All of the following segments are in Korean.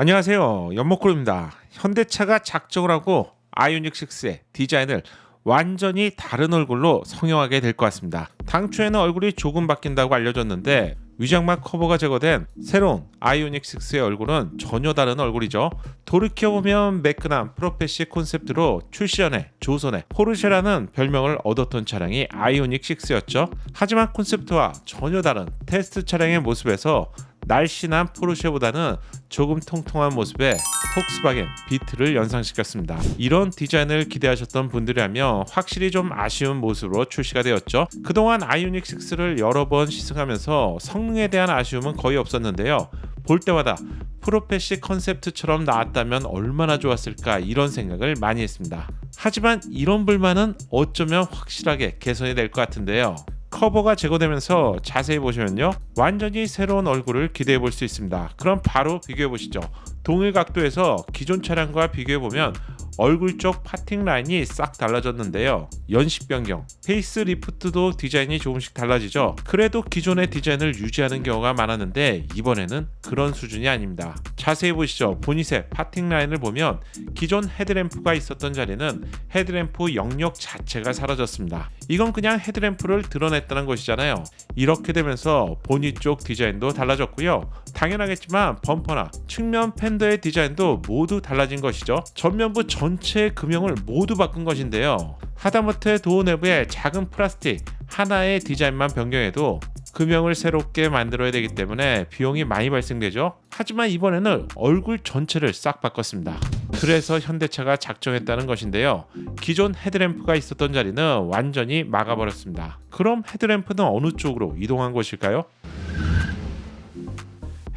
안녕하세요. 연목구입니다. 현대차가 작정을 하고 아이오닉 6의 디자인을 완전히 다른 얼굴로 성형하게 될 것 같습니다. 당초에는 얼굴이 조금 바뀐다고 알려졌는데 위장막 커버가 제거된 새로운 아이오닉 6의 얼굴은 전혀 다른 얼굴이죠. 돌이켜보면 매끈한 프로페시 콘셉트로 출시 전에 조선의 포르쉐라는 별명을 얻었던 차량이 아이오닉 6였죠. 하지만 콘셉트와 전혀 다른 테스트 차량의 모습에서 날씬한 포르쉐보다는 조금 통통한 모습의 폭스바겐 비트를 연상시켰습니다. 이런 디자인을 기대하셨던 분들이라면 확실히 좀 아쉬운 모습으로 출시가 되었죠. 그동안 아이오닉 6를 여러 번 시승하면서 성능에 대한 아쉬움은 거의 없었는데요. 볼 때마다 프로페시 컨셉트처럼 나왔다면 얼마나 좋았을까 이런 생각을 많이 했습니다. 하지만 이런 불만은 어쩌면 확실하게 개선이 될 것 같은데요. 커버가 제거되면서 자세히 보시면요. 완전히 새로운 얼굴을 기대해 볼 수 있습니다. 그럼 바로 비교해 보시죠. 동일 각도에서 기존 차량과 비교해 보면 얼굴 쪽 파팅 라인이 싹 달라졌는데요. 연식 변경, 페이스 리프트도 디자인이 조금씩 달라지죠. 그래도 기존의 디자인을 유지하는 경우가 많았는데 이번에는 그런 수준이 아닙니다. 자세히 보시죠. 보닛의 파팅 라인을 보면 기존 헤드램프가 있었던 자리는 헤드램프 영역 자체가 사라졌습니다. 이건 그냥 헤드램프를 드러냈다는 것이잖아요. 이렇게 되면서 보닛 쪽 디자인도 달라졌고요. 당연하겠지만 범퍼나 측면 팬더의 디자인도 모두 달라진 것이죠. 전면부 전체 금형을 모두 바꾼 것인데요. 하다못해 도어 내부에 작은 플라스틱 하나의 디자인만 변경해도 금형을 새롭게 만들어야 되기 때문에 비용이 많이 발생되죠. 하지만 이번에는 얼굴 전체를 싹 바꿨습니다. 그래서 현대차가 작정했다는 것인데요. 기존 헤드램프가 있었던 자리는 완전히 막아버렸습니다. 그럼 헤드램프는 어느 쪽으로 이동한 것일까요?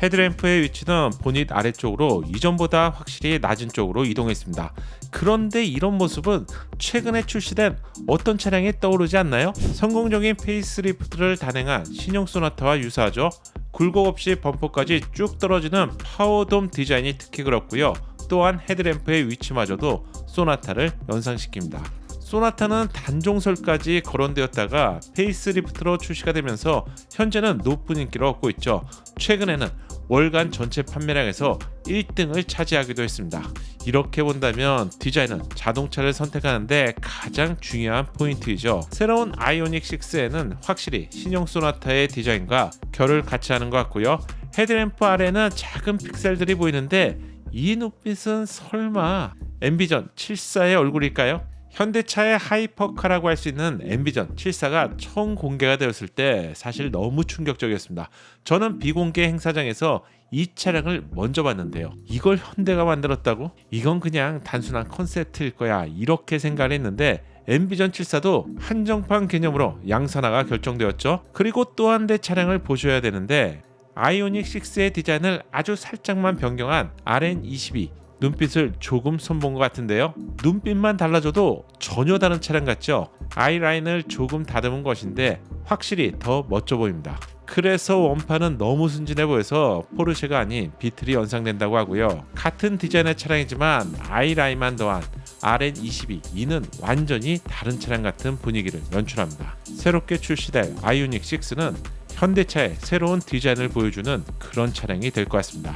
헤드램프의 위치는 보닛 아래쪽으로 이전보다 확실히 낮은 쪽으로 이동했습니다. 그런데 이런 모습은 최근에 출시된 어떤 차량이 떠오르지 않나요? 성공적인 페이스리프트를 단행한 신형 소나타와 유사하죠. 굴곡 없이 범퍼까지 쭉 떨어지는 파워돔 디자인이 특히 그렇고요. 또한 헤드램프의 위치마저도 소나타를 연상시킵니다. 소나타는 단종설까지 거론되었다가 페이스리프트로 출시가 되면서 현재는 높은 인기를 얻고 있죠. 최근에는 월간 전체 판매량에서 1등을 차지하기도 했습니다. 이렇게 본다면 디자인은 자동차를 선택하는데 가장 중요한 포인트이죠. 새로운 아이오닉 6에는 확실히 신형 소나타의 디자인과 결을 같이 하는 것 같고요. 헤드램프 아래는 작은 픽셀들이 보이는데 이 눈빛은 설마 엠비전 74의 얼굴일까요? 현대차의 하이퍼카라고 할 수 있는 엠비전 74가 처음 공개가 되었을 때 사실 너무 충격적이었습니다. 저는 비공개 행사장에서 이 차량을 먼저 봤는데요. 이걸 현대가 만들었다고? 이건 그냥 단순한 컨셉트일 거야. 이렇게 생각을 했는데 엠비전 74도 한정판 개념으로 양산화가 결정되었죠. 그리고 또 한 대 차량을 보셔야 되는데 아이오닉 6의 디자인을 아주 살짝만 변경한 RN22 눈빛을 조금 손본 것 같은데요. 눈빛만 달라져도 전혀 다른 차량 같죠? 아이라인을 조금 다듬은 것인데 확실히 더 멋져 보입니다. 그래서 원판은 너무 순진해 보여서 포르쉐가 아닌 비틀이 연상된다고 하고요. 같은 디자인의 차량이지만 아이라인만 더한 RN22 이는 완전히 다른 차량 같은 분위기를 연출합니다. 새롭게 출시될 아이오닉 6는 현대차의 새로운 디자인을 보여주는 그런 차량이 될 것 같습니다.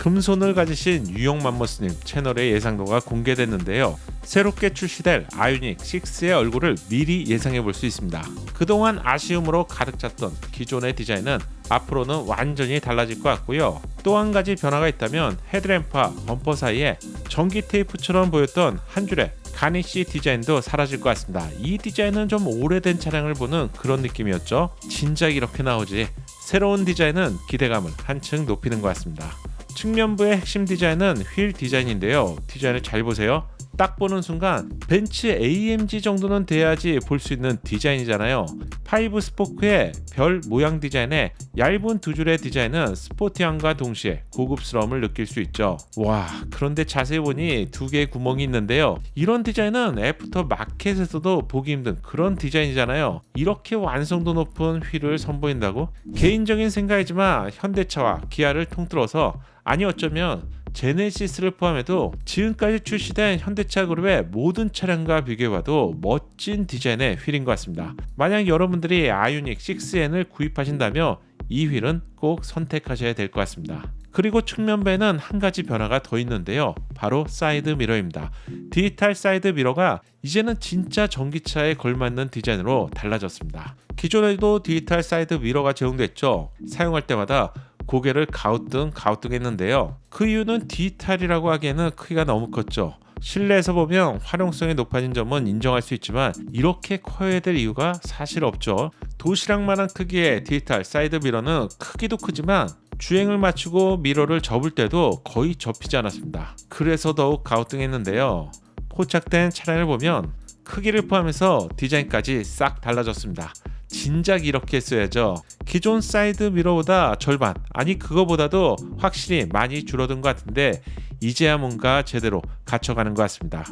금손을 가지신 유영 맘머스님 채널의 예상도가 공개됐는데요. 새롭게 출시될 아이오닉 6의 얼굴을 미리 예상해 볼 수 있습니다. 그동안 아쉬움으로 가득 찼던 기존의 디자인은 앞으로는 완전히 달라질 것 같고요. 또 한 가지 변화가 있다면 헤드램프와 범퍼 사이에 전기 테이프처럼 보였던 한 줄의 가니쉬 디자인도 사라질 것 같습니다. 이 디자인은 좀 오래된 차량을 보는 그런 느낌이었죠. 진작 이렇게 나오지. 새로운 디자인은 기대감을 한층 높이는 것 같습니다. 측면부의 핵심 디자인은 휠 디자인인데요. 디자인을 잘 보세요. 딱 보는 순간 벤츠 AMG 정도는 돼야지 볼 수 있는 디자인이잖아요. 파이브 스포크의 별 모양 디자인에 얇은 두 줄의 디자인은 스포티함과 동시에 고급스러움을 느낄 수 있죠. 와, 그런데 자세히 보니 두 개의 구멍이 있는데요. 이런 디자인은 애프터 마켓에서도 보기 힘든 그런 디자인이잖아요. 이렇게 완성도 높은 휠을 선보인다고? 개인적인 생각이지만 현대차와 기아를 통틀어서 아니 어쩌면 제네시스를 포함해도 지금까지 출시된 현대차 그룹의 모든 차량과 비교해봐도 멋진 디자인의 휠인 것 같습니다. 만약 여러분들이 아이오닉 6N을 구입하신다면 이 휠은 꼭 선택하셔야 될 것 같습니다. 그리고 측면배는 한 가지 변화가 더 있는데요. 바로 사이드 미러입니다. 디지털 사이드 미러가 이제는 진짜 전기차에 걸맞는 디자인으로 달라졌습니다. 기존에도 디지털 사이드 미러가 제공됐죠. 사용할 때마다 고개를 가우뚱 가우뚱 했는데요. 그 이유는 디지털이라고 하기에는 크기가 너무 컸죠. 실내에서 보면 활용성이 높아진 점은 인정할 수 있지만 이렇게 커야 될 이유가 사실 없죠. 도시락만한 크기의 디지털 사이드 미러는 크기도 크지만 주행을 마치고 미러를 접을 때도 거의 접히지 않았습니다. 그래서 더욱 가우뚱했는데요. 포착된 차량을 보면 크기를 포함해서 디자인까지 싹 달라졌습니다. 진작 이렇게 했어야죠. 기존 사이드 미러보다 절반, 아니 그거보다도 확실히 많이 줄어든 것 같은데 이제야 뭔가 제대로 갖춰가는 것 같습니다.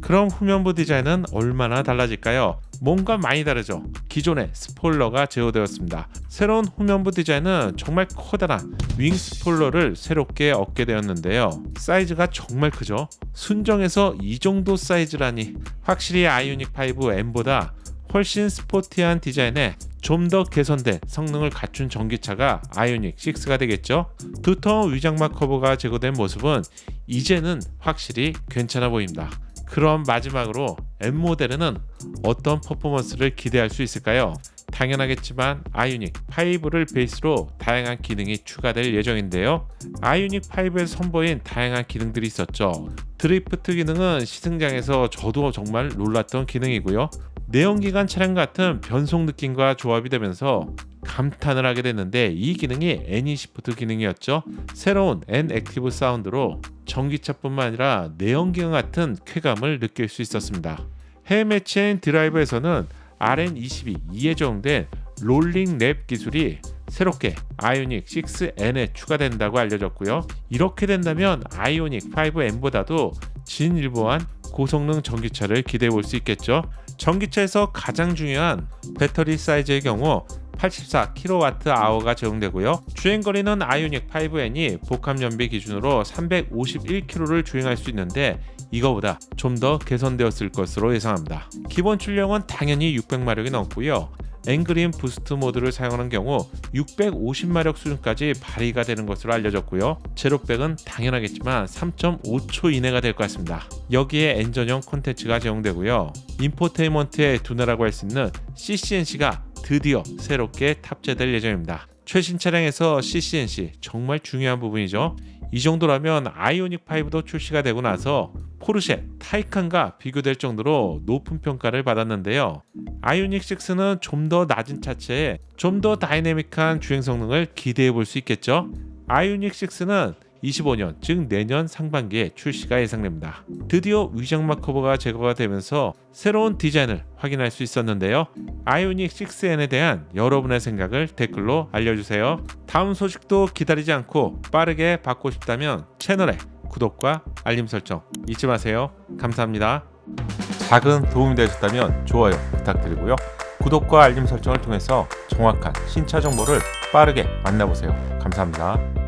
그럼 후면부 디자인은 얼마나 달라질까요? 뭔가 많이 다르죠. 기존의 스포일러가 제어되었습니다. 새로운 후면부 디자인은 정말 커다란 윙 스포일러를 새롭게 얻게 되었는데요. 사이즈가 정말 크죠. 순정에서 이 정도 사이즈라니 확실히 아이오닉 5 M보다 훨씬 스포티한 디자인에 좀 더 개선된 성능을 갖춘 전기차가 아이오닉 6가 되겠죠. 두터운 위장막 커버가 제거된 모습은 이제는 확실히 괜찮아 보입니다. 그럼 마지막으로 M 모델에는 어떤 퍼포먼스를 기대할 수 있을까요? 당연하겠지만 아이오닉 5를 베이스로 다양한 기능이 추가될 예정인데요. 아이오닉 5에서 선보인 다양한 기능들이 있었죠. 드리프트 기능은 시승장에서 저도 정말 놀랐던 기능이고요. 내연기관 차량 같은 변속 느낌과 조합이 되면서 감탄을 하게 됐는데 이 기능이 N이 시프트 기능이었죠. 새로운 N 액티브 사운드로 전기차뿐만 아니라 내연기관 같은 쾌감을 느낄 수 있었습니다. 해외 매체인 드라이브에서는 RN22E에 적용된 롤링 랩 기술이 새롭게 아이오닉 6N에 추가된다고 알려졌고요. 이렇게 된다면 아이오닉 5N보다도 진일보한 고성능 전기차를 기대해 볼 수 있겠죠. 전기차에서 가장 중요한 배터리 사이즈의 경우 84kWh가 제공되고요. 주행 거리는 아이오닉 5N이 복합 연비 기준으로 351km를 주행할 수 있는데 이거보다 좀 더 개선되었을 것으로 예상합니다. 기본 출력은 당연히 600마력이 넘고요. 앵그린 부스트 모드를 사용하는 경우 650마력 수준까지 발휘가 되는 것으로 알려졌고요. 제로백은 당연하겠지만 3.5초 이내가 될 것 같습니다. 여기에 엔전용 콘텐츠가 제공되고요. 인포테인먼트의 두뇌라고 할 수 있는 CCNC가 드디어 새롭게 탑재될 예정입니다. 최신 차량에서 CCNC 정말 중요한 부분이죠. 이 정도라면 아이오닉 5도 출시가 되고 나서 포르쉐 타이칸과 비교될 정도로 높은 평가를 받았는데요. 아이오닉 6는 좀 더 낮은 차체에 좀 더 다이내믹한 주행 성능을 기대해 볼 수 있겠죠. 아이오닉 6는 25년, 즉 내년 상반기에 출시가 예상됩니다. 드디어 위장막 커버가 제거가 되면서 새로운 디자인을 확인할 수 있었는데요. 아이오닉 6N에 대한 여러분의 생각을 댓글로 알려주세요. 다음 소식도 기다리지 않고 빠르게 받고 싶다면 채널에 구독과 알림 설정 잊지 마세요. 감사합니다. 작은 도움이 되셨다면 좋아요 부탁드리고요. 구독과 알림 설정을 통해서 정확한 신차 정보를 빠르게 만나보세요. 감사합니다.